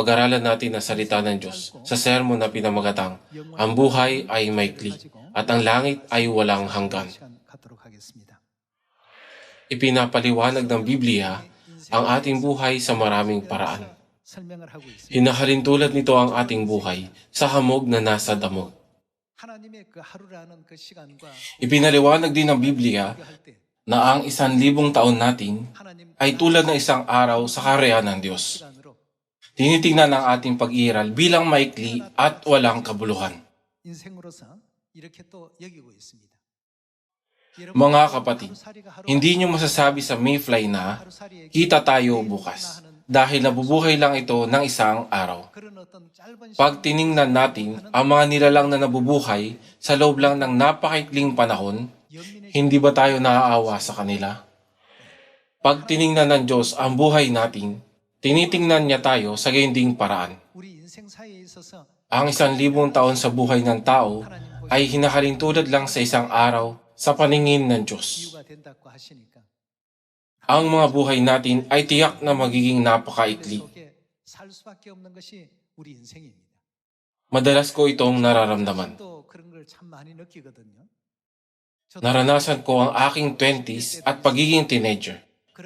pag-aralan natin ang salita ng Diyos sa sermon na pinamagatang Ang buhay ay maikli at ang langit ay walang hanggan. Ipinapaliwanag ng Biblia ang ating buhay sa maraming paraan. Hinahalin tulad nito ang ating buhay sa hamog na nasa damog. Ipinaliwanag din ng Biblia na ang isang libong taon natin ay tulad ng isang araw sa karya ng Diyos. Tinitingnan ang ating pag-iral bilang maikli at walang kabuluhan. Mga kapatid, hindi nyo masasabi sa Mayfly na kita tayo bukas dahil nabubuhay lang ito ng isang araw. Pag tiningnan natin ang mga nilalang na nabubuhay sa loob lang ng napakaikling panahon, hindi ba tayo naaawa sa kanila? Pag tiningnan ng Diyos ang buhay natin, tinitingnan niya tayo sa gayunding paraan. Ang isang libong taon sa buhay ng tao ay hinahalin tulad lang sa isang araw sa paningin ng Diyos. Ang mga buhay natin ay tiyak na magiging napakaikli. Madalas ko itong nararamdaman. Naranasan ko ang aking 20s at pagiging teenager.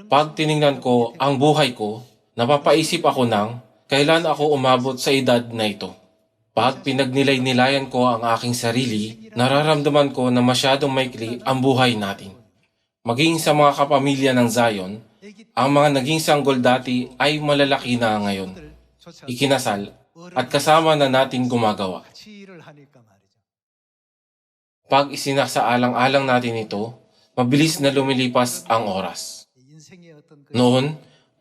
Pag tiningnan ko ang buhay ko, napapaisip ako ng kailan ako umabot sa edad na ito. Pag pinagnilay-nilayan ko ang aking sarili, nararamdaman ko na masyadong maikli ang buhay natin. Maging sa mga kapamilya ng Zion, ang mga naging sanggol dati ay malalaki na ngayon. Ikinasal at kasama na natin gumagawa. Pag isinasaalang-alang natin ito, mabilis na lumilipas ang oras. Noon,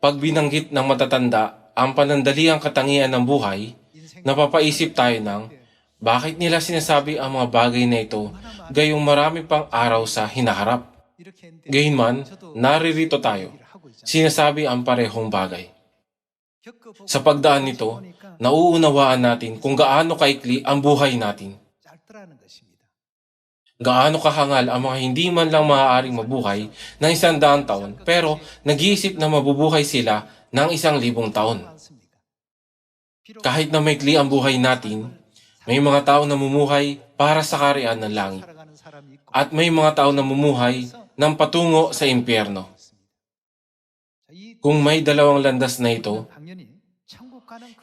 pag binanggit ng matatanda ang panandaliang katangian ng buhay, napapaisip tayo ng bakit nila sinasabi ang mga bagay na ito gayong marami pang araw sa hinaharap. Gayunman, naririto tayo. Sinasabi ang parehong bagay. Sa pagdaan nito, nauunawaan natin kung gaano kaikli ang buhay natin. Gaano kahangal ang mga hindi man lang maaaring mabuhay ng isang daang taon pero nag-iisip na mabubuhay sila ng isang libong taon. Kahit na maikli ang buhay natin, may mga tao na mumuhay para sa karian ng langit. At may mga tao na mumuhay ng patungo sa impyerno. Kung may dalawang landas na ito,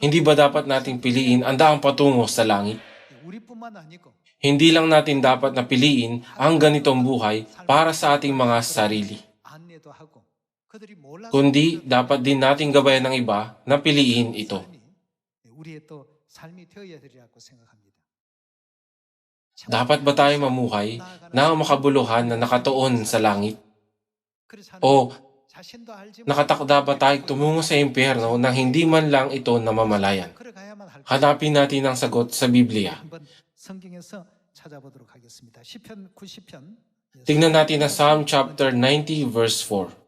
hindi ba dapat nating piliin ang daang patungo sa langit? Hindi lang natin dapat na piliin ang ganitong buhay para sa ating mga sarili. Kundi dapat din nating gabayan ng iba na piliin ito. Dapat ba tayo mamuhay na makabuluhan na nakatuon sa langit? O nakatakda ba tayo tumungo sa impyerno nang hindi man lang ito namamalayan? Hanapin natin ang sagot sa Biblia. Tingnan natin ang Psalm chapter 90 verse 4.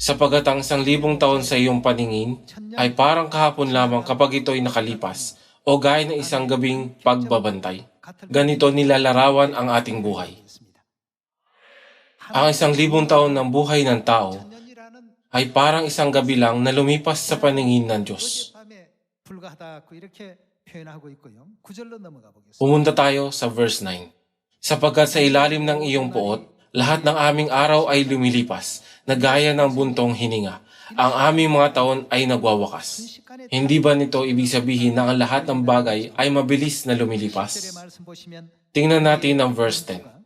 Sapagat ang isang libong taon sa iyong paningin ay parang kahapon lamang kapag ito'y nakalipas o gaya ng isang gabing pagbabantay. Ganito nilalarawan ang ating buhay. Ang isang libong taon ng buhay ng tao ay parang isang gabi lang na lumipas sa paningin ng Diyos. Pumunta tayo sa verse 9. Sapagkat sa ilalim ng iyong puot, lahat ng aming araw ay lumilipas, na gaya ng buntong hininga. Ang aming mga taon ay nagwawakas. Hindi ba nito ibig sabihin na ang lahat ng bagay ay mabilis na lumilipas? Tingnan natin ang verse 10.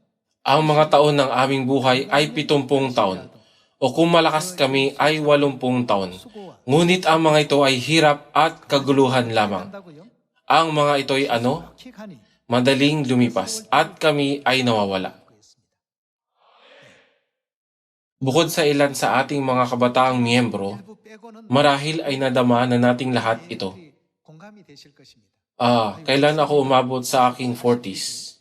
Ang mga taon ng aming buhay ay pitumpung taon, o kung malakas kami ay walumpung taon. Ngunit ang mga ito ay hirap at kaguluhan lamang. Ang mga ito ay ano? Madaling lumipas at kami ay nawawala. Bukod sa ilan sa ating mga kabataang miyembro, marahil ay nadama na nating lahat ito. Ah, kailan ako umabot sa aking 40s?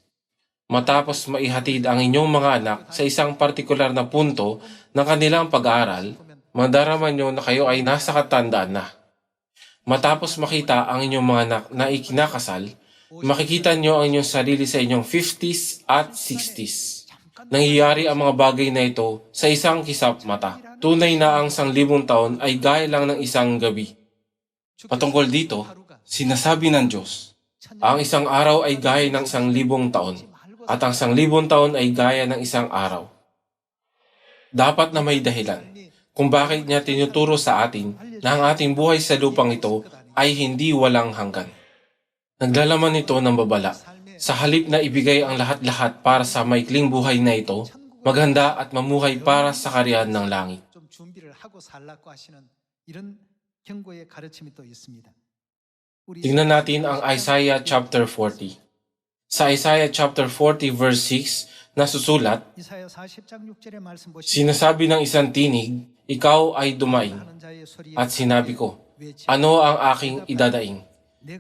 Matapos maihatid ang inyong mga anak sa isang partikular na punto ng kanilang pag-aaral, madarama nyo na kayo ay nasa katandaan na. Matapos makita ang inyong mga anak na ikinakasal, makikita nyo ang inyong sarili sa inyong 50s at 60s. nangyayari ang mga bagay na ito sa isang kisap mata. Tunay na ang sanglibong taon ay gaya lang ng isang gabi. Patungkol dito, sinasabi ng Diyos, ang isang araw ay gaya ng isang libong taon, at ang sanglibon taon ay gaya ng isang araw. Dapat na may dahilan kung bakit niya tinuturo sa atin na ang ating buhay sa lupang ito ay hindi walang hanggan. Naglalaman ito ng babala. Sa halip na ibigay ang lahat-lahat para sa maikling buhay na ito, maghanda at mamuhay para sa karyan ng langit. Tingnan natin ang Isaiah chapter 40 sa Isaiah chapter 40 verse 6 na susulat, Sinasabi ng isang tinig, ikaw ay dumaing. At sinabi ko, ano ang aking idadaing?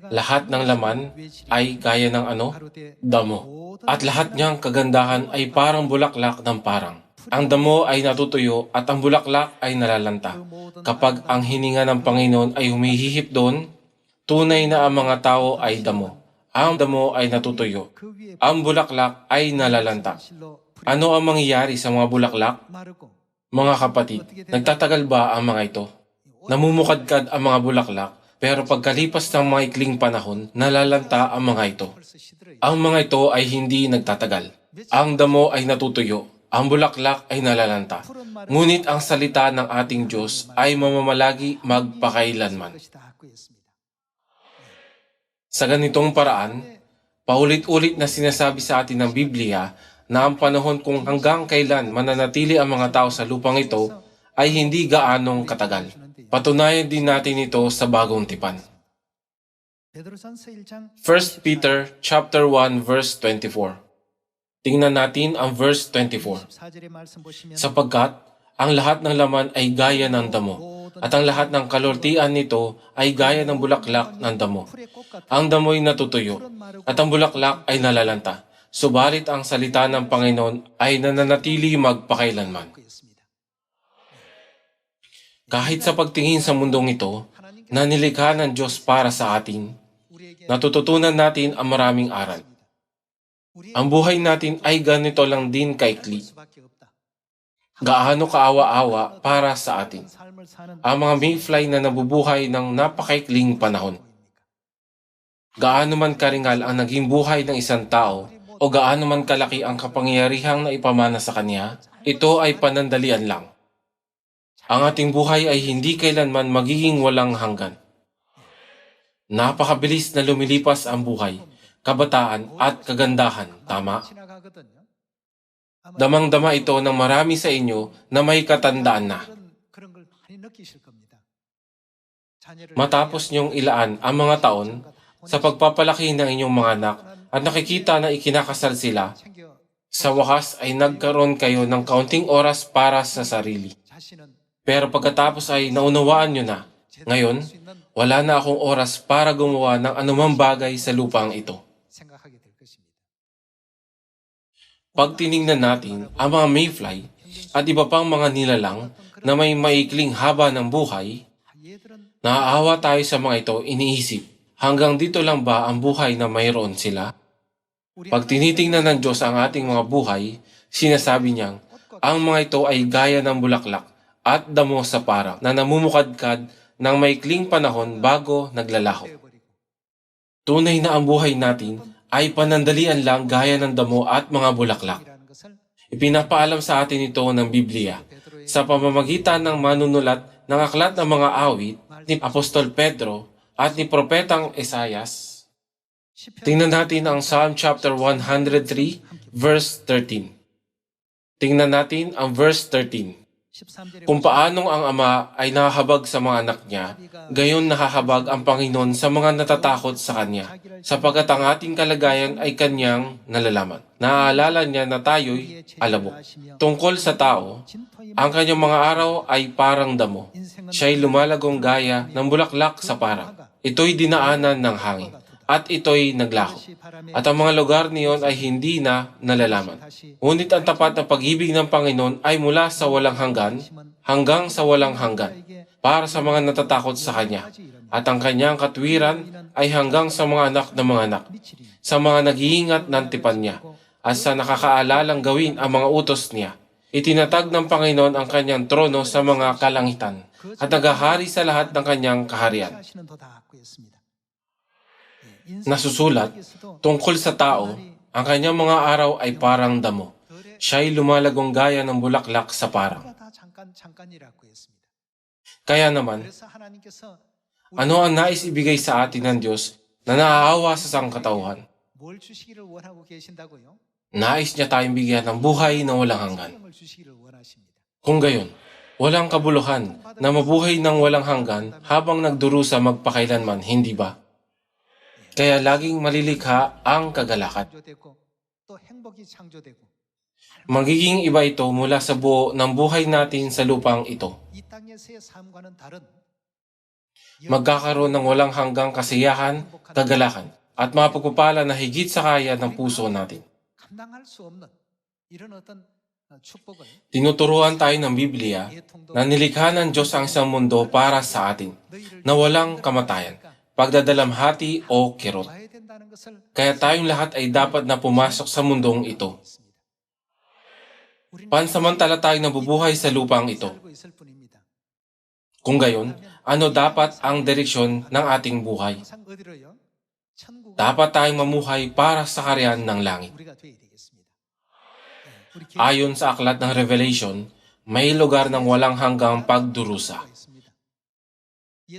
Lahat ng laman ay gaya ng ano? Damo. At lahat niyang kagandahan ay parang bulaklak ng parang. Ang damo ay natutuyo at ang bulaklak ay nalalanta. Kapag ang hininga ng Panginoon ay humihihip doon, tunay na ang mga tao ay damo. Ang damo ay natutuyo. Ang bulaklak ay nalalanta. Ano ang mangyayari sa mga bulaklak? Mga kapatid, nagtatagal ba ang mga ito? Namumukadkad ang mga bulaklak, pero pagkalipas ng mga ikling panahon, nalalanta ang mga ito. Ang mga ito ay hindi nagtatagal. Ang damo ay natutuyo. Ang bulaklak ay nalalanta. Ngunit ang salita ng ating Diyos ay mamamalagi magpakailanman. Sa ganitong paraan, paulit-ulit na sinasabi sa atin ng Biblia na ang panahon kung hanggang kailan mananatili ang mga tao sa lupang ito ay hindi gaanong katagal. Patunayan din natin ito sa bagong tipan. 1 Peter chapter 1 verse 24. Tingnan natin ang verse 24. Sapagkat ang lahat ng laman ay gaya ng damo at ang lahat ng kalortian nito ay gaya ng bulaklak ng damo. Ang damo'y natutuyo at ang bulaklak ay nalalanta. Subalit ang salita ng Panginoon ay nananatili magpakailanman. Kahit sa pagtingin sa mundong ito, na nilikha ng Diyos para sa atin, natututunan natin ang maraming aral. Ang buhay natin ay ganito lang din kaikli. Gaano kaawa-awa para sa atin ang mga mayfly na nabubuhay ng napakaikling panahon. Gaano man karingal ang naging buhay ng isang tao o gaano man kalaki ang kapangyarihang naipamana sa kanya, ito ay panandalian lang. Ang ating buhay ay hindi kailanman magiging walang hanggan. Napakabilis na lumilipas ang buhay, kabataan at kagandahan, tama? Damang-dama ito ng marami sa inyo na may katandaan na. Matapos niyong ilaan ang mga taon sa pagpapalaki ng inyong mga anak at nakikita na ikinakasal sila, sa wakas ay nagkaroon kayo ng kaunting oras para sa sarili. Pero pagkatapos ay naunawaan nyo na, ngayon, wala na akong oras para gumawa ng anumang bagay sa lupang ito. Pag tiningnan natin ang mga mayfly at iba pang mga nilalang na may maikling haba ng buhay, naaawa tayo sa mga ito iniisip, hanggang dito lang ba ang buhay na mayroon sila? Pag tinitingnan ng Diyos ang ating mga buhay, sinasabi niyang, ang mga ito ay gaya ng bulaklak at damo sa parang na namumukadkad ng maikling panahon bago naglalaho. Tunay na ang buhay natin ay panandalian lang gaya ng damo at mga bulaklak. Ipinapaalam sa atin ito ng Biblia sa pamamagitan ng manunulat ng aklat ng mga awit ni Apostol Pedro at ni Propetang Esayas. Tingnan natin ang Psalm chapter 103 verse 13. Tingnan natin ang verse 13. 13절에 Kung paanong ang ama ay nahahabag sa mga anak niya, gayon nahahabag ang Panginoon sa mga natatakot sa Kanya, sapagkat ang ating kalagayan ay Kanyang nalalaman. Naaalala niya na tayo'y alabok. Tungkol sa tao, ang kanyang mga araw ay parang damo. Siya'y lumalagong gaya ng bulaklak sa parang. Ito'y dinaanan ng hangin, at ito'y naglaho. At ang mga lugar niyon ay hindi na nalalaman. Ngunit ang tapat na pag-ibig ng Panginoon ay mula sa walang hanggan hanggang sa walang hanggan para sa mga natatakot sa Kanya. At ang Kanyang katwiran ay hanggang sa mga anak ng mga anak, sa mga nag-iingat ng tipan niya. at sa nakakaalalang gawin ang mga utos niya. Itinatag ng Panginoon ang kanyang trono sa mga kalangitan at naghahari sa lahat ng kanyang kaharian nasusulat tungkol sa tao, ang kanyang mga araw ay parang damo. Siya'y lumalagong gaya ng bulaklak sa parang. Kaya naman, ano ang nais ibigay sa atin ng Diyos na naaawa sa sangkatauhan? Nais niya tayong bigyan ng buhay na walang hanggan. Kung gayon, walang kabuluhan na mabuhay ng walang hanggan habang nagdurusa magpakailanman, hindi ba? Kaya laging malilikha ang kagalakan. Magiging iba ito mula sa buo ng buhay natin sa lupang ito. Magkakaroon ng walang hanggang kasiyahan, kagalakan, at mga na higit sa kaya ng puso natin. Tinuturuan tayo ng Biblia na nilikha ng Diyos ang isang mundo para sa atin, na walang kamatayan, pagdadalamhati o kirot. Kaya tayong lahat ay dapat na pumasok sa mundong ito. Pansamantala tayong nabubuhay sa lupang ito. Kung gayon, ano dapat ang direksyon ng ating buhay? Dapat tayong mamuhay para sa karyan ng langit. Ayon sa aklat ng Revelation, may lugar ng walang hanggang pagdurusa.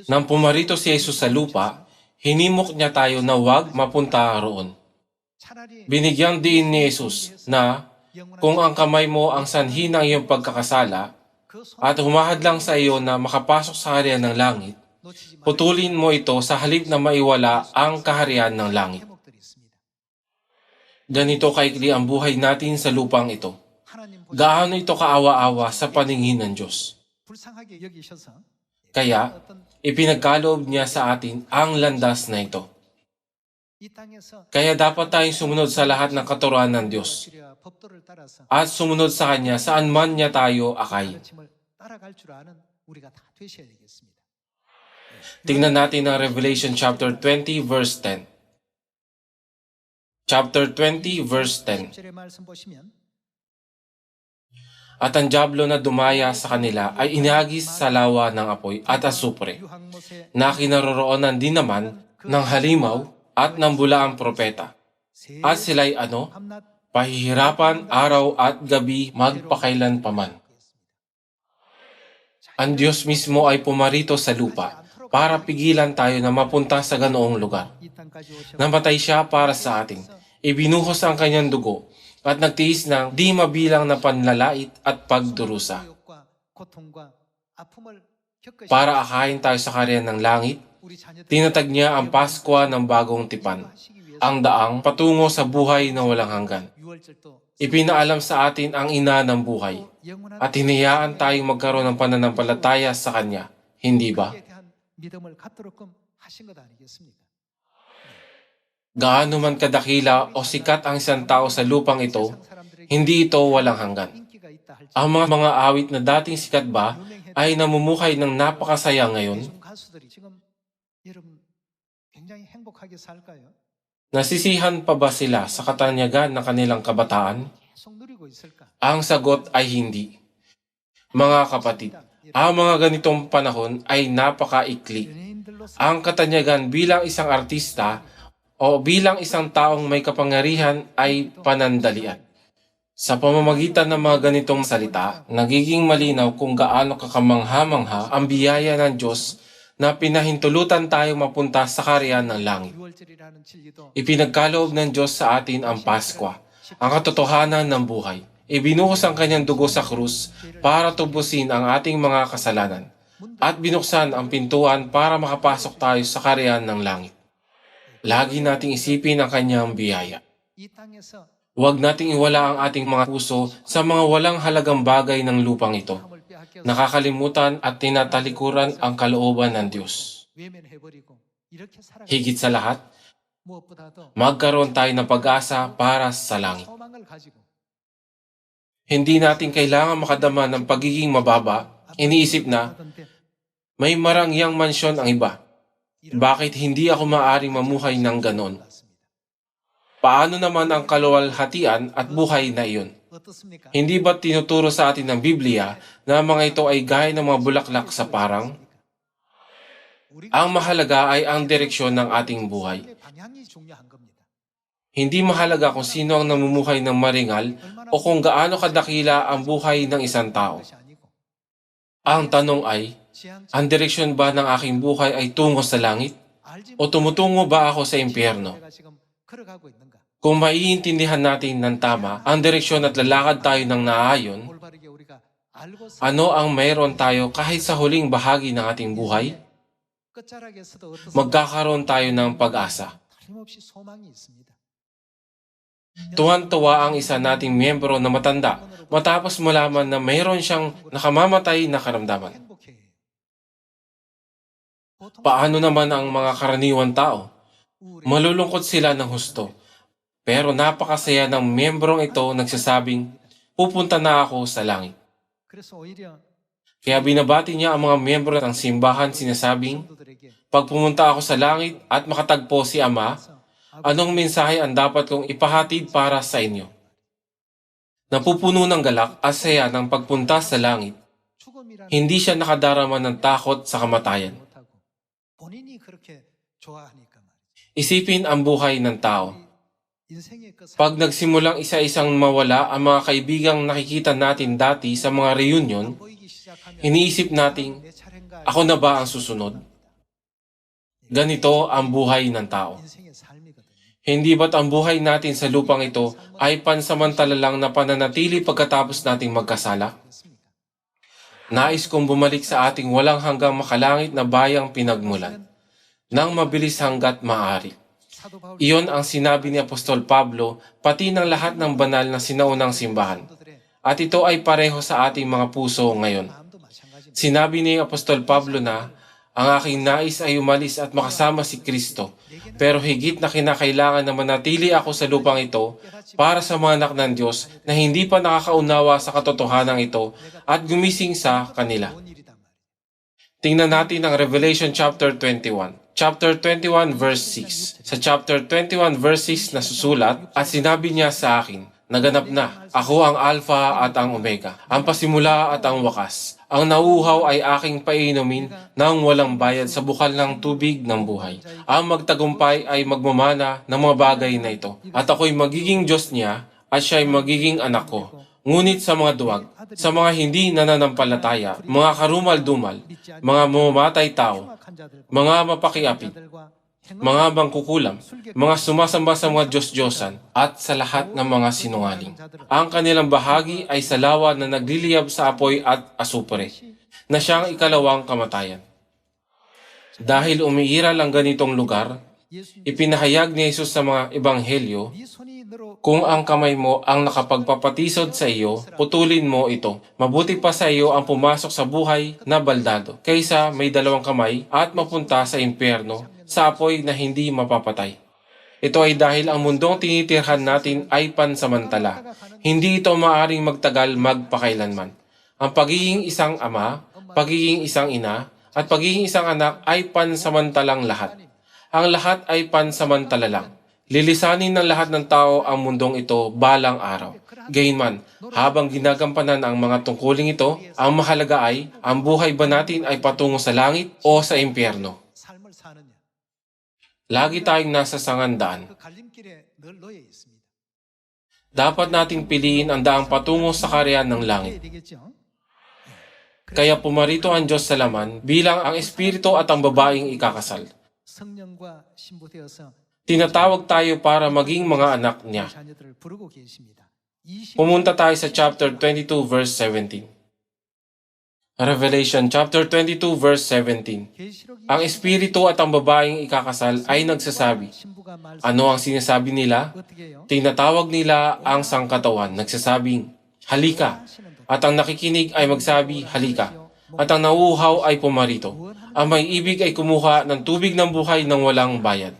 Nang pumarito si Jesus sa lupa, hinimok niya tayo na huwag mapunta roon. Binigyang diin ni Jesus na kung ang kamay mo ang sanhi ng iyong pagkakasala at humahadlang sa iyo na makapasok sa harian ng langit, putulin mo ito sa halip na maiwala ang kaharian ng langit. Ganito kaikli ang buhay natin sa lupang ito. Gaano ito kaawa-awa sa paningin ng Diyos. Kaya, ipinagkaloob niya sa atin ang landas na ito. Kaya dapat tayong sumunod sa lahat ng katuruan ng Diyos at sumunod sa Kanya saan man niya tayo akay. Tingnan natin ang Revelation chapter 20 verse 10. Chapter 20 verse 10 at ang jablo na dumaya sa kanila ay inihagis sa lawa ng apoy at asupre, na kinaroroonan din naman ng halimaw at ng bulaang propeta. At sila'y ano? Pahihirapan araw at gabi magpakailan paman. Ang Diyos mismo ay pumarito sa lupa para pigilan tayo na mapunta sa ganoong lugar. Namatay siya para sa atin. Ibinuhos ang kanyang dugo at nagtiis ng di mabilang na panlalait at pagdurusa para akayin tayo sa karya ng langit, tinatag niya ang Pasko ng bagong tipan, ang daang patungo sa buhay na walang hanggan. Ipinaalam sa atin ang ina ng buhay at hinayaan tayong magkaroon ng pananampalataya sa Kanya, hindi ba? Gaano man kadakila o sikat ang isang tao sa lupang ito, hindi ito walang hanggan. Ang mga, mga awit na dating sikat ba ay namumuhay ng napakasaya ngayon? Nasisihan pa ba sila sa katanyagan na kanilang kabataan? Ang sagot ay hindi. Mga kapatid, ang mga ganitong panahon ay napakaikli. Ang katanyagan bilang isang artista o bilang isang taong may kapangyarihan ay panandalian. Sa pamamagitan ng mga ganitong salita, nagiging malinaw kung gaano kakamangha-mangha ang biyaya ng Diyos na pinahintulutan tayong mapunta sa karyan ng langit. Ipinagkaloob ng Diyos sa atin ang Pasko, ang katotohanan ng buhay. Ibinuhos ang kanyang dugo sa krus para tubusin ang ating mga kasalanan at binuksan ang pintuan para makapasok tayo sa karyan ng langit. Lagi nating isipin ang kanyang biyaya. Huwag nating iwala ang ating mga puso sa mga walang halagang bagay ng lupang ito. Nakakalimutan at tinatalikuran ang kalooban ng Diyos. Higit sa lahat, magkaroon tayo ng pag-asa para sa langit. Hindi natin kailangan makadama ng pagiging mababa, iniisip na may marangyang mansyon ang iba. Bakit hindi ako maaring mamuhay ng ganon? Paano naman ang kalawalhatian at buhay na iyon? Hindi ba tinuturo sa atin ng Biblia na mga ito ay gaya ng mga bulaklak sa parang? Ang mahalaga ay ang direksyon ng ating buhay. Hindi mahalaga kung sino ang namumuhay ng maringal o kung gaano kadakila ang buhay ng isang tao. Ang tanong ay, ang direksyon ba ng aking buhay ay tungo sa langit? O tumutungo ba ako sa impyerno? Kung maiintindihan natin ng tama ang direksyon at lalakad tayo ng naayon, ano ang mayroon tayo kahit sa huling bahagi ng ating buhay? Magkakaroon tayo ng pag-asa. Tuwan-tuwa ang isa nating miyembro na matanda matapos malaman na mayroon siyang nakamamatay na karamdaman. Paano naman ang mga karaniwan tao? Malulungkot sila ng husto. Pero napakasaya ng membrong ito nagsasabing, pupunta na ako sa langit. Kaya binabati niya ang mga membro ng simbahan sinasabing, Pag pumunta ako sa langit at makatagpo si Ama, anong mensahe ang dapat kong ipahatid para sa inyo? Napupuno ng galak at saya ng pagpunta sa langit. Hindi siya nakadarama ng takot sa kamatayan. Isipin ang buhay ng tao. Pag nagsimulang isa-isang mawala ang mga kaibigang nakikita natin dati sa mga reunion, iniisip natin, ako na ba ang susunod? Ganito ang buhay ng tao. Hindi ba't ang buhay natin sa lupang ito ay pansamantala lang na pananatili pagkatapos nating magkasala? Nais kong bumalik sa ating walang hanggang makalangit na bayang pinagmulan nang mabilis hanggat maari. Iyon ang sinabi ni Apostol Pablo pati ng lahat ng banal na sinaunang simbahan. At ito ay pareho sa ating mga puso ngayon. Sinabi ni Apostol Pablo na ang aking nais ay umalis at makasama si Kristo. Pero higit na kinakailangan na manatili ako sa lupang ito para sa mga anak ng Diyos na hindi pa nakakaunawa sa katotohanan ito at gumising sa kanila. Tingnan natin ang Revelation chapter 21. Chapter 21 verse 6. Sa chapter 21 verse 6 nasusulat at sinabi niya sa akin, Naganap na. Ako ang Alpha at ang Omega, ang pasimula at ang wakas ang nauhaw ay aking painumin ng walang bayad sa bukal ng tubig ng buhay. Ang magtagumpay ay magmamana ng mga bagay na ito. At ako'y magiging Diyos niya at siya'y magiging anak ko. Ngunit sa mga duwag, sa mga hindi nananampalataya, mga karumal-dumal, mga mumatay tao, mga mapakiapid, mga bangkukulam, mga sumasamba sa mga Diyos-Diyosan at sa lahat ng mga sinungaling. Ang kanilang bahagi ay sa lawa na nagliliyab sa apoy at asupre, na siyang ikalawang kamatayan. Dahil umiiral ang ganitong lugar, ipinahayag ni Jesus sa mga ebanghelyo, kung ang kamay mo ang nakapagpapatisod sa iyo, putulin mo ito. Mabuti pa sa iyo ang pumasok sa buhay na baldado, kaysa may dalawang kamay at mapunta sa impyerno sa apoy na hindi mapapatay. Ito ay dahil ang mundong tinitirhan natin ay pansamantala. Hindi ito maaring magtagal magpakailanman. Ang pagiging isang ama, pagiging isang ina, at pagiging isang anak ay pansamantalang lahat. Ang lahat ay pansamantala lang. Lilisanin ng lahat ng tao ang mundong ito balang araw. Gayunman, habang ginagampanan ang mga tungkuling ito, ang mahalaga ay, ang buhay ba natin ay patungo sa langit o sa impyerno? Lagi tayong nasa sangandaan. Dapat nating piliin ang daang patungo sa karyan ng langit. Kaya pumarito ang Diyos sa laman bilang ang espiritu at ang babaeng ikakasal. Tinatawag tayo para maging mga anak niya. Pumunta tayo sa chapter 22 verse 17. Revelation chapter 22 verse 17. Ang espiritu at ang babaeng ikakasal ay nagsasabi. Ano ang sinasabi nila? Tinatawag nila ang sangkatawan, nagsasabing, "Halika." At ang nakikinig ay magsabi, "Halika." At ang nauuhaw ay pumarito. Ang may ibig ay kumuha ng tubig ng buhay ng walang bayad.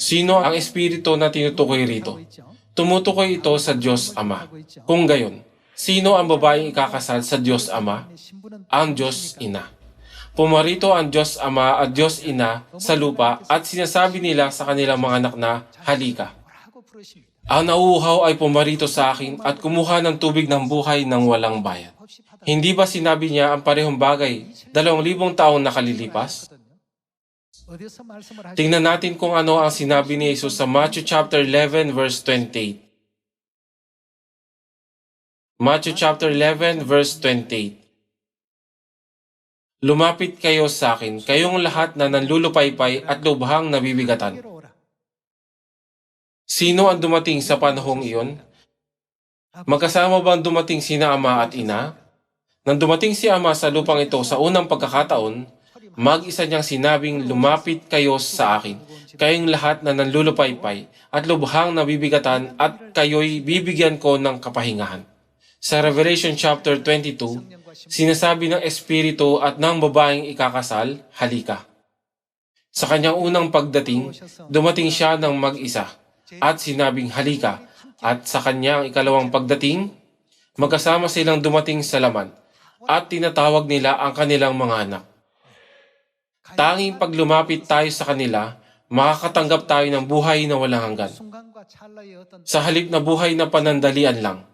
Sino ang espiritu na tinutukoy rito? Tumutukoy ito sa Diyos Ama. Kung gayon, Sino ang babaeng ikakasal sa Diyos Ama? Ang Diyos Ina. Pumarito ang Diyos Ama at Diyos Ina sa lupa at sinasabi nila sa kanilang mga anak na, Halika. Ang nauuhaw ay pumarito sa akin at kumuha ng tubig ng buhay ng walang bayad. Hindi ba sinabi niya ang parehong bagay dalawang libong taon nakalilipas? Tingnan natin kung ano ang sinabi ni Jesus sa Matthew chapter 11 verse 28. Matthew chapter 11 verse 28. Lumapit kayo sa akin, kayong lahat na nanlulupaypay at lubhang nabibigatan. Sino ang dumating sa panahong iyon? Magkasama bang dumating sina ama at ina? Nang dumating si ama sa lupang ito sa unang pagkakataon, mag-isa niyang sinabing lumapit kayo sa akin, kayong lahat na nanlulupaypay at lubhang nabibigatan at kayo'y bibigyan ko ng kapahingahan. Sa Revelation chapter 22, sinasabi ng espiritu at ng babaeng ikakasal, halika. Sa kanyang unang pagdating, dumating siya ng mag-isa at sinabing halika. At sa kanyang ikalawang pagdating, magkasama silang dumating sa laman at tinatawag nila ang kanilang mga anak. Tanging pag lumapit tayo sa kanila, makakatanggap tayo ng buhay na walang hanggan. Sa halip na buhay na panandalian lang –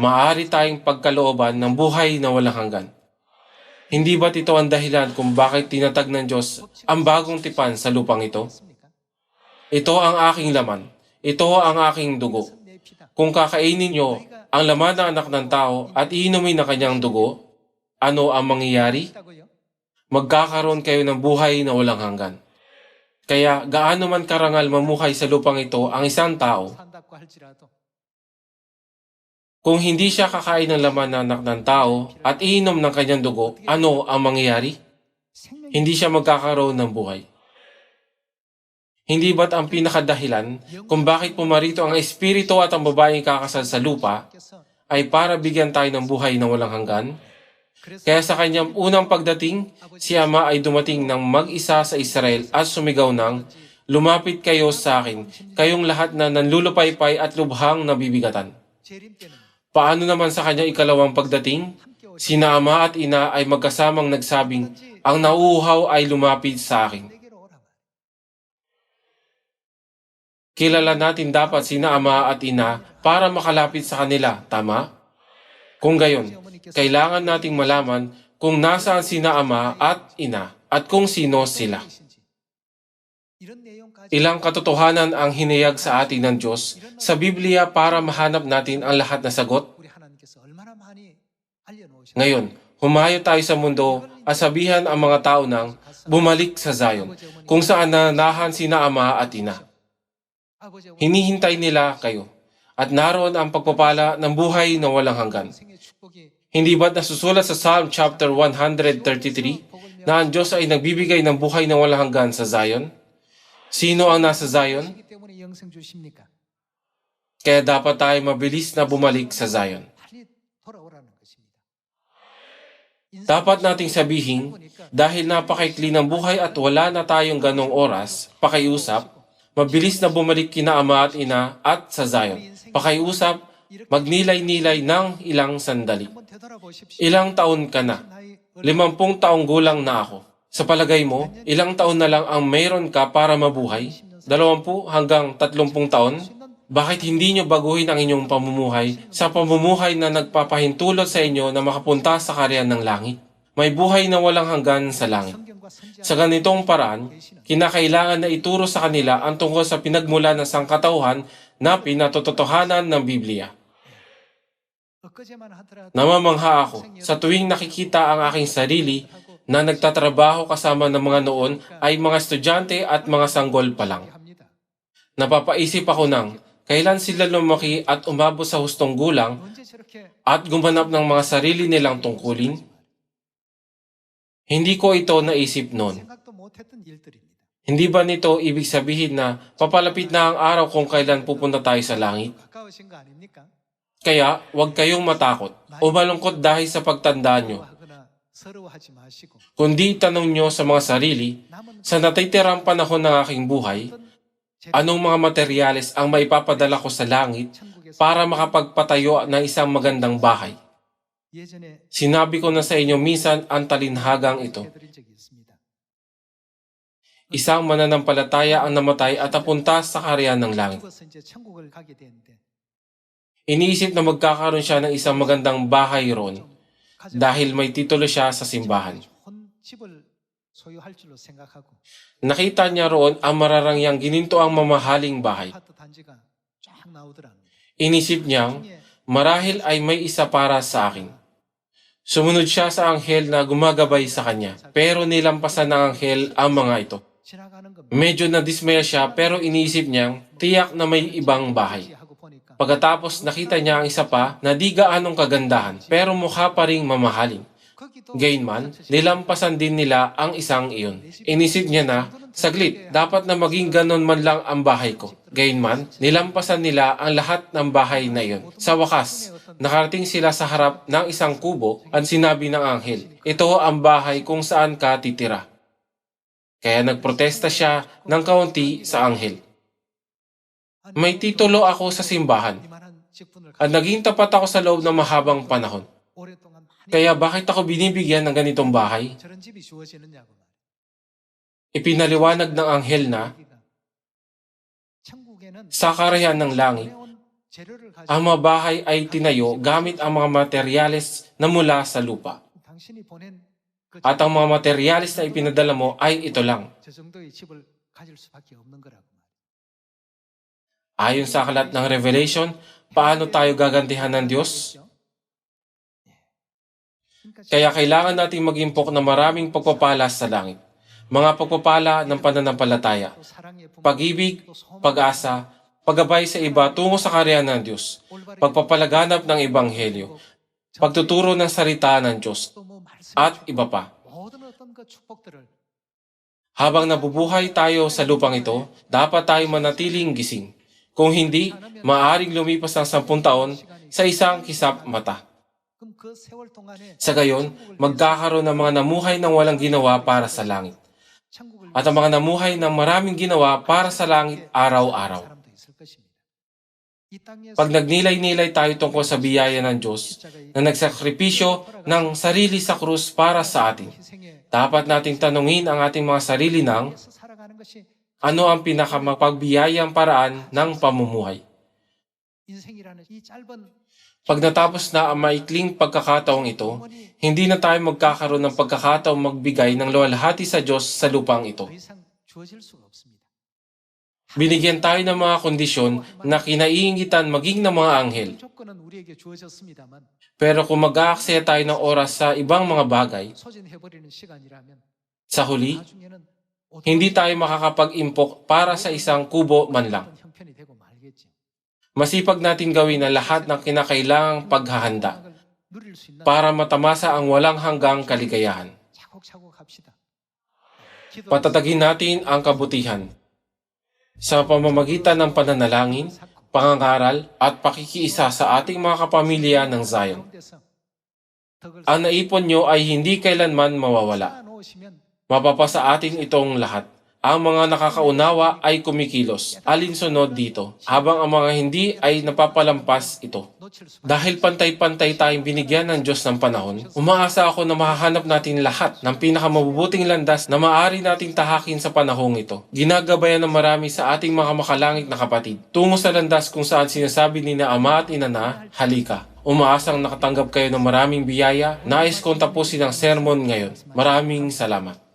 maaari tayong pagkalooban ng buhay na walang hanggan. Hindi ba't ito ang dahilan kung bakit tinatag ng Diyos ang bagong tipan sa lupang ito? Ito ang aking laman. Ito ang aking dugo. Kung kakainin nyo ang laman ng anak ng tao at iinumin na kanyang dugo, ano ang mangyayari? Magkakaroon kayo ng buhay na walang hanggan. Kaya gaano man karangal mamuhay sa lupang ito ang isang tao, kung hindi siya kakain ng laman ng anak ng tao at iinom ng kanyang dugo, ano ang mangyayari? Hindi siya magkakaroon ng buhay. Hindi ba't ang pinakadahilan kung bakit pumarito ang espiritu at ang babaeng kakasal sa lupa ay para bigyan tayo ng buhay na walang hanggan? Kaya sa kanyang unang pagdating, si Ama ay dumating ng mag-isa sa Israel at sumigaw ng, Lumapit kayo sa akin, kayong lahat na nanlulupaypay at lubhang nabibigatan. Paano naman sa kanyang ikalawang pagdating? Sina ama at ina ay magkasamang nagsabing, ang nauuhaw ay lumapit sa akin. Kilala natin dapat sina ama at ina para makalapit sa kanila, tama? Kung gayon, kailangan nating malaman kung nasaan sina ama at ina at kung sino sila. Ilang katotohanan ang hinayag sa atin ng Diyos sa Biblia para mahanap natin ang lahat na sagot? Ngayon, humayo tayo sa mundo at sabihan ang mga tao ng bumalik sa Zion, kung saan nanahan sina Ama at Ina. Hinihintay nila kayo, at naroon ang pagpapala ng buhay na walang hanggan. Hindi ba't nasusulat sa Psalm chapter 133 na ang Diyos ay nagbibigay ng buhay na walang hanggan sa Zion? Sino ang nasa Zion? Kaya dapat tayo mabilis na bumalik sa Zion. Dapat nating sabihin, dahil napakaikli ng buhay at wala na tayong ganong oras, pakiusap, mabilis na bumalik kina ama at ina at sa Zion. Pakiusap, magnilay-nilay ng ilang sandali. Ilang taon ka na? Limampung taong gulang na ako. Sa palagay mo, ilang taon na lang ang meron ka para mabuhay? 20 hanggang 30 taon? Bakit hindi nyo baguhin ang inyong pamumuhay sa pamumuhay na nagpapahintulot sa inyo na makapunta sa karyan ng langit? May buhay na walang hanggan sa langit. Sa ganitong paraan, kinakailangan na ituro sa kanila ang tungkol sa pinagmula ng sangkatauhan na pinatotohanan ng Biblia. Namamangha ako sa tuwing nakikita ang aking sarili na nagtatrabaho kasama ng mga noon ay mga estudyante at mga sanggol pa lang. Napapaisip ako ng kailan sila lumaki at umabot sa hustong gulang at gumanap ng mga sarili nilang tungkulin? Hindi ko ito naisip noon. Hindi ba nito ibig sabihin na papalapit na ang araw kung kailan pupunta tayo sa langit? Kaya, huwag kayong matakot o malungkot dahil sa pagtanda nyo Kundi tanong nyo sa mga sarili, sa natitirang panahon ng aking buhay, anong mga materyales ang maipapadala ko sa langit para makapagpatayo ng isang magandang bahay? Sinabi ko na sa inyo minsan ang talinhagang ito. Isang mananampalataya ang namatay at napunta sa karyan ng langit. Iniisip na magkakaroon siya ng isang magandang bahay roon dahil may titulo siya sa simbahan. Nakita niya roon ang mararangyang gininto ang mamahaling bahay. Inisip niyang, marahil ay may isa para sa akin. Sumunod siya sa anghel na gumagabay sa kanya, pero nilampasan ng anghel ang mga ito. Medyo nadismaya siya pero iniisip niyang tiyak na may ibang bahay. Pagkatapos nakita niya ang isa pa na di gaanong kagandahan pero mukha pa ring mamahalin. Gayunman, nilampasan din nila ang isang iyon. Inisip niya na, saglit, dapat na maging ganon man lang ang bahay ko. Gayunman, nilampasan nila ang lahat ng bahay na iyon. Sa wakas, nakarating sila sa harap ng isang kubo at sinabi ng anghel, ito ang bahay kung saan ka titira. Kaya nagprotesta siya ng kaunti sa anghel. May titulo ako sa simbahan at naging tapat ako sa loob ng mahabang panahon. Kaya bakit ako binibigyan ng ganitong bahay? Ipinaliwanag ng anghel na sa karayan ng langit, ang mga bahay ay tinayo gamit ang mga materyales na mula sa lupa. At ang mga materyales na ipinadala mo ay ito lang. Ayon sa aklat ng Revelation, paano tayo gagantihan ng Diyos? Kaya kailangan nating magimpok na maraming pagpapala sa langit. Mga pagpapala ng pananampalataya, pag-ibig, pag-asa, paggabay sa iba tungo sa karya ng Diyos, pagpapalaganap ng Ebanghelyo, pagtuturo ng salita ng Diyos, at iba pa. Habang nabubuhay tayo sa lupang ito, dapat tayo manatiling gising. Kung hindi, maaring lumipas ng sampung taon sa isang kisap mata. Sa gayon, magkakaroon ng mga namuhay ng walang ginawa para sa langit. At ang mga namuhay ng maraming ginawa para sa langit araw-araw. Pag nagnilay-nilay tayo tungkol sa biyaya ng Diyos na nagsakripisyo ng sarili sa krus para sa atin, dapat nating tanungin ang ating mga sarili ng ano ang pinakamapagbiyayang paraan ng pamumuhay? Pag natapos na ang maikling pagkakataong ito, hindi na tayo magkakaroon ng pagkakataong magbigay ng loyalhati sa Diyos sa lupang ito. Binigyan tayo ng mga kondisyon na kinaiingitan maging ng mga anghel. Pero kung mag-aaksaya tayo ng oras sa ibang mga bagay, sa huli, hindi tayo makakapag-impok para sa isang kubo man lang. Masipag natin gawin na lahat ng kinakailangang paghahanda para matamasa ang walang hanggang kaligayahan. Patatagin natin ang kabutihan sa pamamagitan ng pananalangin, pangangaral at pakikiisa sa ating mga kapamilya ng Zion. Ang naipon nyo ay hindi kailanman mawawala. Mapapasa atin itong lahat. Ang mga nakakaunawa ay kumikilos, alinsunod dito, habang ang mga hindi ay napapalampas ito. Dahil pantay-pantay tayong binigyan ng Diyos ng panahon, umaasa ako na mahahanap natin lahat ng pinakamabubuting landas na maari nating tahakin sa panahong ito. Ginagabayan ng marami sa ating mga makalangit na kapatid, tungo sa landas kung saan sinasabi ni na ama at ina na, halika. Umaasang nakatanggap kayo ng maraming biyaya, nais kong tapusin ang sermon ngayon. Maraming salamat.